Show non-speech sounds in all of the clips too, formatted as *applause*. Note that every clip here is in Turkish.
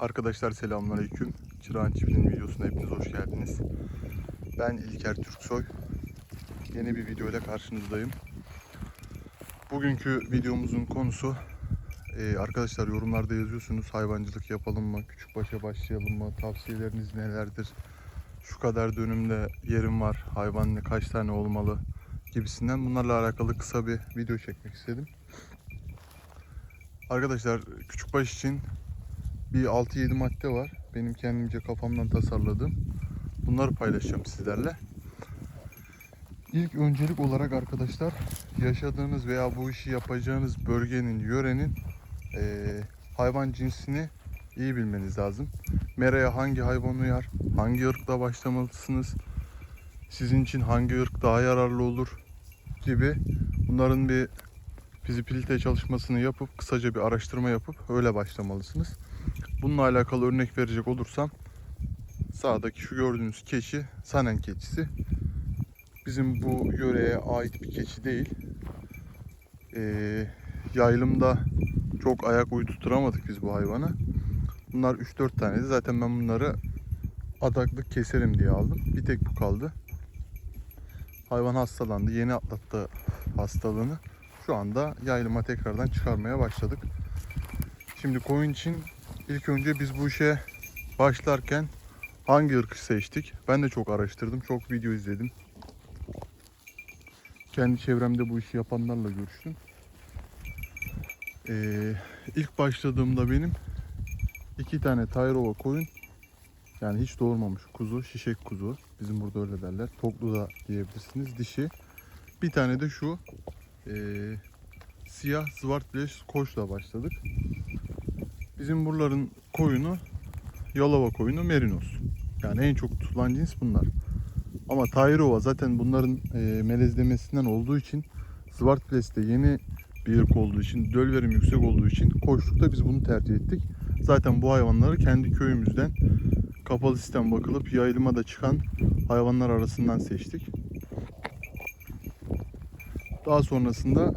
Arkadaşlar selamünaleyküm. Çırağan Çiftliği'nin videosuna hepiniz hoş geldiniz. Ben İlker Türksoy. Yeni bir video ile karşınızdayım. Bugünkü videomuzun konusu e, arkadaşlar yorumlarda yazıyorsunuz hayvancılık yapalım mı, küçükbaşa başlayalım mı, tavsiyeleriniz nelerdir, şu kadar dönümde yerim var, hayvan ne kaç tane olmalı gibisinden bunlarla alakalı kısa bir video çekmek istedim. Arkadaşlar küçükbaş için bir 6-7 madde var. Benim kendimce kafamdan tasarladığım. Bunları paylaşacağım sizlerle. İlk öncelik olarak arkadaşlar yaşadığınız veya bu işi yapacağınız bölgenin, yörenin eee, hayvan cinsini iyi bilmeniz lazım. Meraya hangi hayvan uyar, hangi ırkla başlamalısınız, sizin için hangi ırk daha yararlı olur gibi bunların bir fizibilite çalışmasını yapıp kısaca bir araştırma yapıp öyle başlamalısınız. Bununla alakalı örnek verecek olursam sağdaki şu gördüğünüz keçi Sanen keçisi. Bizim bu yöreye ait bir keçi değil. Ee, yaylımda çok ayak uyu tutturamadık biz bu hayvana. Bunlar 3-4 taneydi. Zaten ben bunları adaklık keserim diye aldım. Bir tek bu kaldı. Hayvan hastalandı. Yeni atlattı hastalığını. Şu anda yaylıma tekrardan çıkarmaya başladık. Şimdi koyun için ilk önce biz bu işe başlarken hangi ırkı seçtik? Ben de çok araştırdım, çok video izledim. Kendi çevremde bu işi yapanlarla görüştüm. Ee, ilk başladığımda benim iki tane Tayrova koyun yani hiç doğurmamış kuzu, şişek kuzu. Bizim burada öyle derler. Toklu da diyebilirsiniz. Dişi. Bir tane de şu eee, siyah Zwartleş koçla başladık. Bizim buraların koyunu Yalova koyunu Merinos. Yani en çok tutulan cins bunlar. Ama Tayrova zaten bunların eee, melezlemesinden olduğu için Zwartleş'te yeni bir ırk olduğu için, döl verim yüksek olduğu için koçlukta biz bunu tercih ettik. Zaten bu hayvanları kendi köyümüzden kapalı sistem bakılıp yayılıma da çıkan hayvanlar arasından seçtik. Daha sonrasında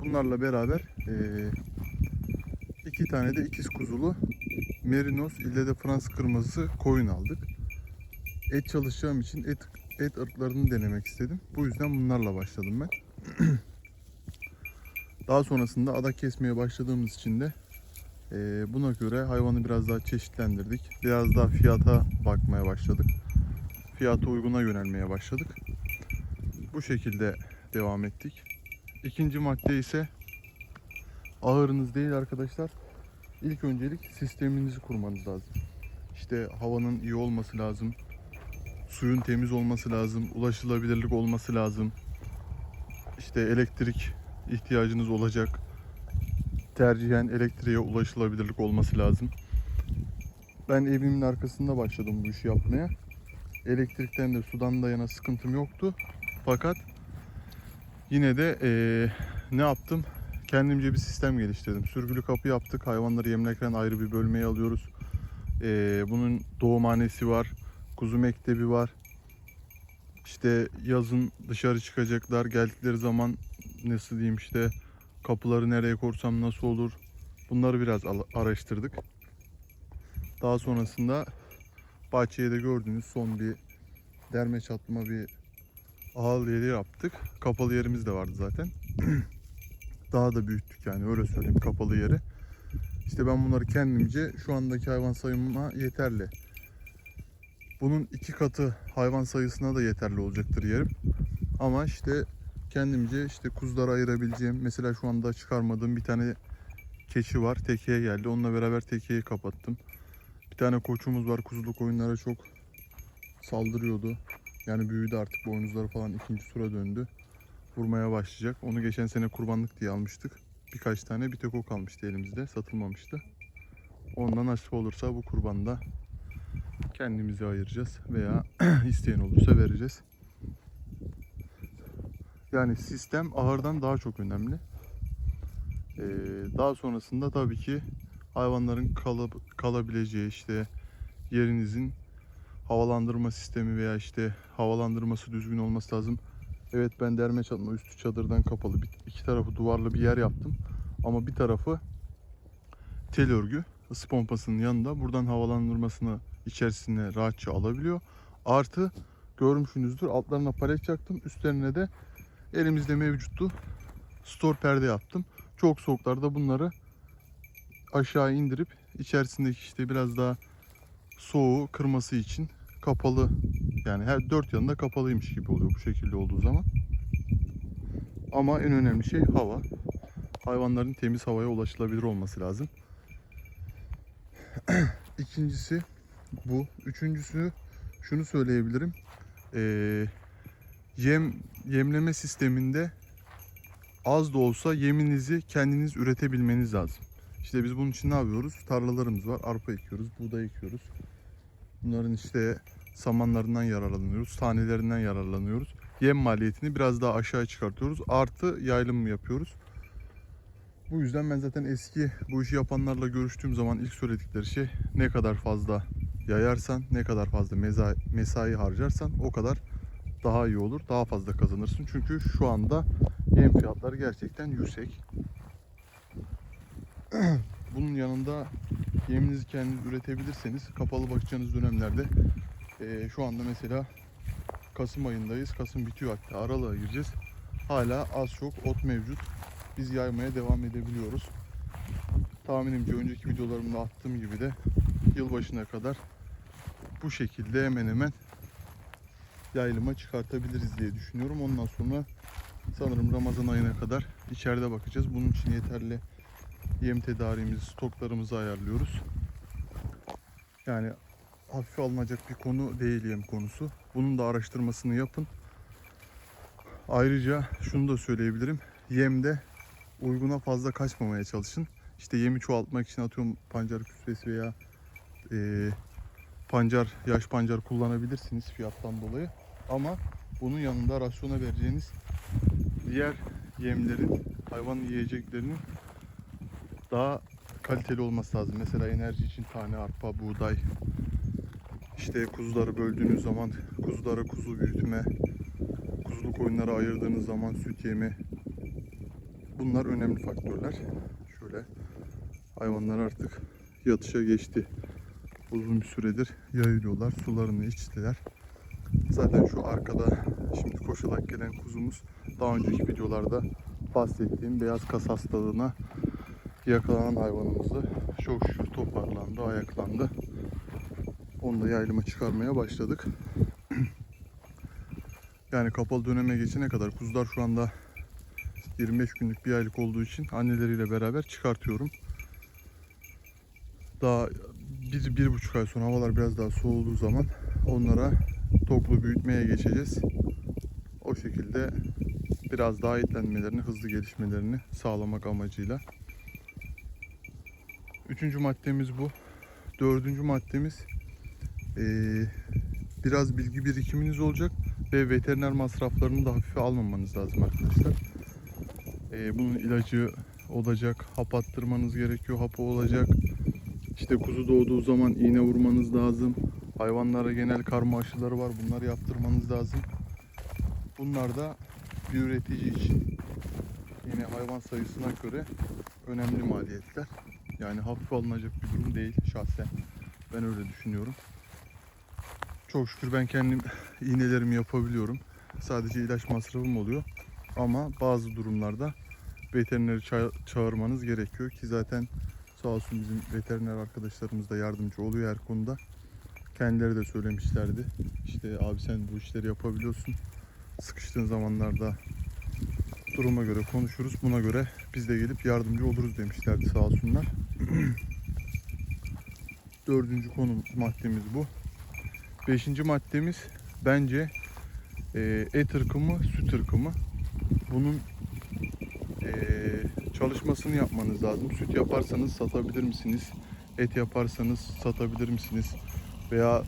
bunlarla beraber eee, iki tane de ikiz kuzulu Merinos ille de Fransız kırmızısı koyun aldık. Et çalışacağım için et et ırklarını denemek istedim. Bu yüzden bunlarla başladım ben. *clears throat* Daha sonrasında adak kesmeye başladığımız için de eee, buna göre hayvanı biraz daha çeşitlendirdik. Biraz daha fiyata bakmaya başladık. Fiyata uyguna yönelmeye başladık. Bu şekilde devam ettik. İkinci madde ise ahırınız değil arkadaşlar. İlk öncelik sisteminizi kurmanız lazım. İşte havanın iyi olması lazım. Suyun temiz olması lazım. Ulaşılabilirlik olması lazım. İşte elektrik ihtiyacınız olacak. Tercihen elektriğe ulaşılabilirlik olması lazım. Ben evimin arkasında başladım bu işi yapmaya. Elektrikten de sudan da yana sıkıntım yoktu. Fakat yine de eee, ne yaptım? Kendimce bir sistem geliştirdim. Sürgülü kapı yaptık. Hayvanları yemlerken ayrı bir bölmeye alıyoruz. Eee, bunun doğumhanesi var. Kuzu mektebi var. İşte yazın dışarı çıkacaklar. Geldikleri zaman nasıl diyeyim işte kapıları nereye korsam nasıl olur? Bunları biraz araştırdık. Daha sonrasında bahçeye de gördüğünüz son bir derme çatma bir ahal yeri yaptık. Kapalı yerimiz de vardı zaten. *clears throat* Daha da büyüttük yani öyle söyleyeyim kapalı yeri. İşte ben bunları kendimce şu andaki hayvan sayımıma yeterli. Bunun iki katı hayvan sayısına da yeterli olacaktır yerim. Ama işte kendimce işte kuzuları ayırabileceğim. Mesela şu anda çıkarmadığım bir tane keçi var. Tekeye geldi. Onunla beraber tekeyi kapattım. Bir tane koçumuz var. Kuzuluk oyunlara çok saldırıyordu. Yani büyüdü artık boynuzları falan ikinci tura döndü. Vurmaya başlayacak. Onu geçen sene kurbanlık diye almıştık. Birkaç tane bir tek o kalmıştı elimizde. Satılmamıştı. Ondan nasip olursa bu kurbanda kendimize ayıracağız veya *clears throat* isteyen olursa vereceğiz. Yani sistem ahırdan daha çok önemli. Ee, daha sonrasında tabii ki hayvanların kalıp, kalabileceği işte yerinizin havalandırma sistemi veya işte havalandırması düzgün olması lazım. Evet ben derme çatma üstü çadırdan kapalı bir, iki tarafı duvarlı bir yer yaptım. Ama bir tarafı tel örgü. ısı pompasının yanında. Buradan havalandırmasını içerisine rahatça alabiliyor. Artı görmüşsünüzdür altlarına palet çaktım. Üstlerine de elimizde mevcuttu. Store perde yaptım. Çok soğuklarda bunları aşağı indirip içerisindeki işte biraz daha soğuğu kırması için kapalı yani her dört yanında kapalıymış gibi oluyor bu şekilde olduğu zaman. Ama en önemli şey hava. Hayvanların temiz havaya ulaşılabilir olması lazım. *clears throat* İkincisi bu. Üçüncüsü şunu söyleyebilirim. Ee, yem yemleme sisteminde az da olsa yeminizi kendiniz üretebilmeniz lazım. İşte biz bunun için ne yapıyoruz? Tarlalarımız var. Arpa ekiyoruz, buğday ekiyoruz. Bunların işte samanlarından yararlanıyoruz, tanelerinden yararlanıyoruz. Yem maliyetini biraz daha aşağı çıkartıyoruz. Artı yaylım yapıyoruz. Bu yüzden ben zaten eski bu işi yapanlarla görüştüğüm zaman ilk söyledikleri şey ne kadar fazla yayarsan, ne kadar fazla meza- mesai harcarsan o kadar daha iyi olur. Daha fazla kazanırsın. Çünkü şu anda yem fiyatları gerçekten yüksek. *clears throat* Bunun yanında yeminizi kendiniz üretebilirseniz kapalı bakacağınız dönemlerde eee, şu anda mesela Kasım ayındayız. Kasım bitiyor hatta aralığa gireceğiz. Hala az çok ot mevcut. Biz yaymaya devam edebiliyoruz. Tahminimce önceki videolarımda attığım gibi de yılbaşına kadar bu şekilde hemen hemen yayılıma çıkartabiliriz diye düşünüyorum. Ondan sonra sanırım Ramazan ayına kadar içeride bakacağız. Bunun için yeterli yem tedariğimizi, stoklarımızı ayarlıyoruz. Yani hafife alınacak bir konu değil yem konusu. Bunun da araştırmasını yapın. Ayrıca şunu da söyleyebilirim. Yemde uyguna fazla kaçmamaya çalışın. İşte yemi çoğaltmak için atıyorum pancar küsvesi veya eee, pancar, yaş pancar kullanabilirsiniz fiyattan dolayı. Ama bunun yanında rasyona vereceğiniz diğer yemlerin, hayvan yiyeceklerinin daha kaliteli olması lazım. Mesela enerji için tane arpa, buğday, işte kuzuları böldüğünüz zaman kuzulara kuzu büyütme, kuzuluk koyunlara ayırdığınız zaman süt yemi. Bunlar önemli faktörler. Şöyle hayvanlar artık yatışa geçti. Uzun bir süredir yayılıyorlar. Sularını içtiler. Zaten şu arkada şimdi koşarak gelen kuzumuz daha önceki videolarda bahsettiğim beyaz kas hastalığına yakalanan hayvanımızı çok şükür toparlandı, ayaklandı. Onu da yaylıma çıkarmaya başladık. *clears throat* yani kapalı döneme geçene kadar kuzular şu anda 25 günlük bir aylık olduğu için anneleriyle beraber çıkartıyorum. Daha bir, bir buçuk ay sonra havalar biraz daha soğuduğu zaman onlara toplu büyütmeye geçeceğiz. O şekilde biraz daha etlenmelerini, hızlı gelişmelerini sağlamak amacıyla. Üçüncü maddemiz bu. Dördüncü maddemiz eee, biraz bilgi birikiminiz olacak ve veteriner masraflarını da hafife almamanız lazım arkadaşlar. Eee, bunun ilacı olacak, hap attırmanız gerekiyor, hapı olacak. İşte kuzu doğduğu zaman iğne vurmanız lazım. Hayvanlara genel karma aşıları var, bunları yaptırmanız lazım. Bunlar da bir üretici için yine hayvan sayısına göre önemli maliyetler. Yani hafife alınacak bir durum değil şahsen. Ben öyle düşünüyorum. Çok şükür ben kendim *sighs* iğnelerimi yapabiliyorum. Sadece ilaç masrafım oluyor. Ama bazı durumlarda veterineri ça- çağırmanız gerekiyor ki zaten sağ olsun bizim veteriner arkadaşlarımız da yardımcı oluyor her konuda. Kendileri de söylemişlerdi. İşte abi sen bu işleri yapabiliyorsun. Sıkıştığın zamanlarda duruma göre konuşuruz. Buna göre biz de gelip yardımcı oluruz demişlerdi sağ olsunlar. *clears throat* Dördüncü konu maddemiz bu. Beşinci maddemiz bence e, et ırkımı, süt ırkımı. Bunun e, çalışmasını yapmanız lazım. Süt yaparsanız satabilir misiniz? Et yaparsanız satabilir misiniz? Veya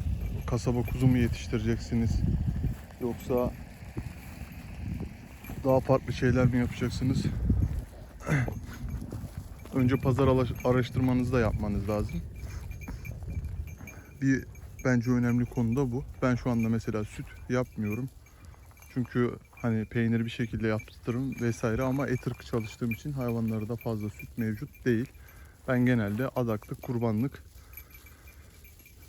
kasaba kuzu mu yetiştireceksiniz? Yoksa daha farklı şeyler mi yapacaksınız? *clears throat* Önce pazar araştırmanızı da yapmanız lazım. Bir bence önemli konu da bu. Ben şu anda mesela süt yapmıyorum. Çünkü hani peynir bir şekilde yaptırırım vesaire ama et ırkı çalıştığım için hayvanlarda fazla süt mevcut değil. Ben genelde adaklık, kurbanlık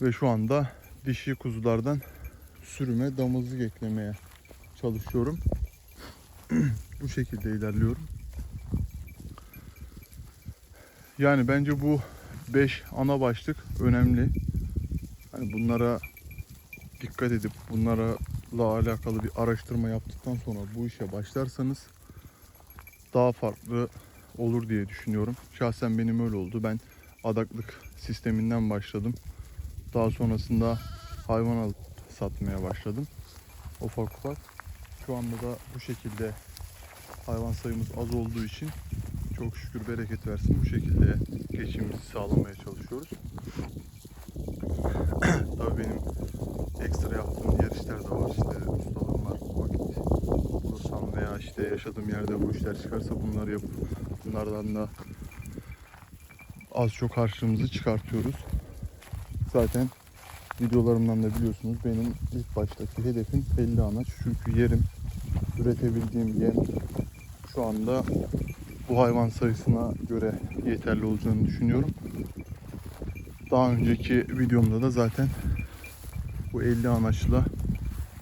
ve şu anda dişi kuzulardan sürüme damızlık eklemeye çalışıyorum. *clears throat* bu şekilde ilerliyorum. Yani bence bu 5 ana başlık önemli. Hani bunlara dikkat edip bunlarla alakalı bir araştırma yaptıktan sonra bu işe başlarsanız daha farklı olur diye düşünüyorum. Şahsen benim öyle oldu. Ben adaklık sisteminden başladım. Daha sonrasında hayvan alıp satmaya başladım. Ufak ufak. Şu anda da bu şekilde hayvan sayımız az olduğu için çok şükür bereket versin bu şekilde geçimimizi sağlamaya çalışıyoruz. *clears throat* Tabii benim ekstra yaptığım diğer işler de var. İşte ustalığım var. Vakit bulursam veya işte yaşadığım yerde bu işler çıkarsa bunları yapıp bunlardan da az çok harçlığımızı çıkartıyoruz. Zaten videolarımdan da biliyorsunuz benim ilk baştaki hedefim 50 anaç. Çünkü yerim, üretebildiğim yem şu anda bu hayvan sayısına göre yeterli olacağını düşünüyorum. Daha önceki videomda da zaten bu 50 anaçla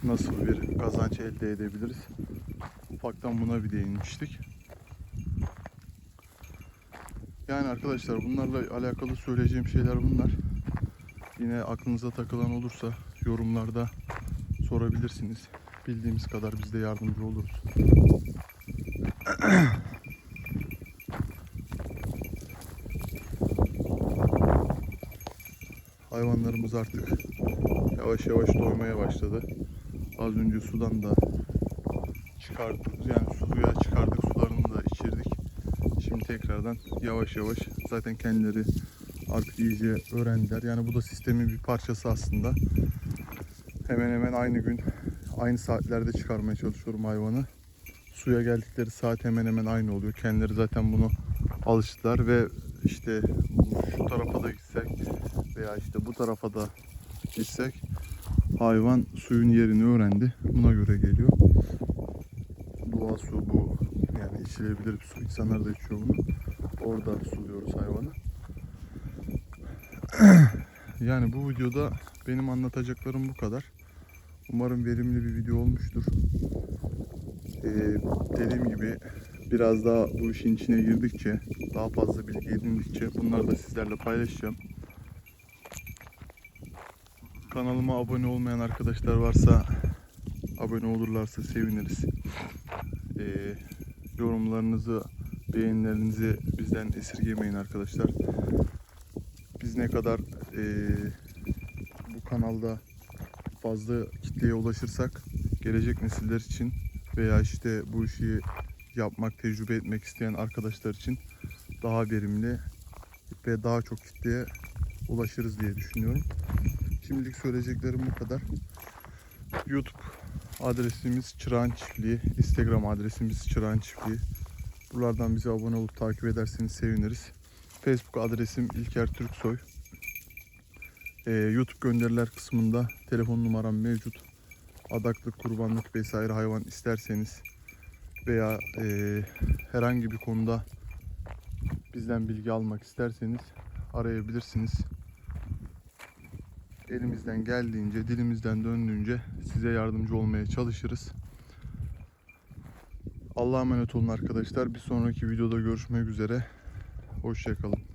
nasıl bir kazanç elde edebiliriz? Ufaktan buna bir değinmiştik. Yani arkadaşlar bunlarla alakalı söyleyeceğim şeyler bunlar. Yine aklınıza takılan olursa yorumlarda sorabilirsiniz. Bildiğimiz kadar biz de yardımcı oluruz. Hayvanlarımız artık yavaş yavaş doymaya başladı. Az önce sudan da çıkardık. Yani suya çıkardık sularını da içirdik. Şimdi tekrardan yavaş yavaş zaten kendileri artık iyice öğrendiler. Yani bu da sistemin bir parçası aslında. Hemen hemen aynı gün aynı saatlerde çıkarmaya çalışıyorum hayvanı. Suya geldikleri saat hemen hemen aynı oluyor. Kendileri zaten bunu alıştılar ve işte şu tarafa da gitsek veya işte bu tarafa da gitsek hayvan suyun yerini öğrendi. Buna göre geliyor. Doğal su bu. Yani içilebilir bir su. İnsanlar da içiyor bunu. Orada suluyoruz hayvanı. *clears throat* yani bu videoda benim anlatacaklarım bu kadar. Umarım verimli bir video olmuştur. Ee, dediğim gibi biraz daha bu işin içine girdikçe, daha fazla bilgi edindikçe bunları da sizlerle paylaşacağım. Kanalıma abone olmayan arkadaşlar varsa abone olurlarsa seviniriz. Ee, yorumlarınızı, beğenilerinizi bizden esirgemeyin arkadaşlar. Biz ne kadar ee, bu kanalda fazla kitleye ulaşırsak gelecek nesiller için veya işte bu işi yapmak, tecrübe etmek isteyen arkadaşlar için daha verimli ve daha çok kitleye ulaşırız diye düşünüyorum. Şimdilik söyleyeceklerim bu kadar. YouTube adresimiz Çırağan Çiftliği, Instagram adresimiz Çırağan Çiftliği. Buralardan bize abone olup takip ederseniz seviniriz. Facebook adresim İlker Türksoy. Ee, YouTube gönderiler kısmında telefon numaram mevcut. Adaklık, kurbanlık vesaire hayvan isterseniz veya e, herhangi bir konuda bizden bilgi almak isterseniz arayabilirsiniz. Elimizden geldiğince, dilimizden döndüğünce size yardımcı olmaya çalışırız. Allah'a emanet olun arkadaşlar. Bir sonraki videoda görüşmek üzere. Hoşçakalın.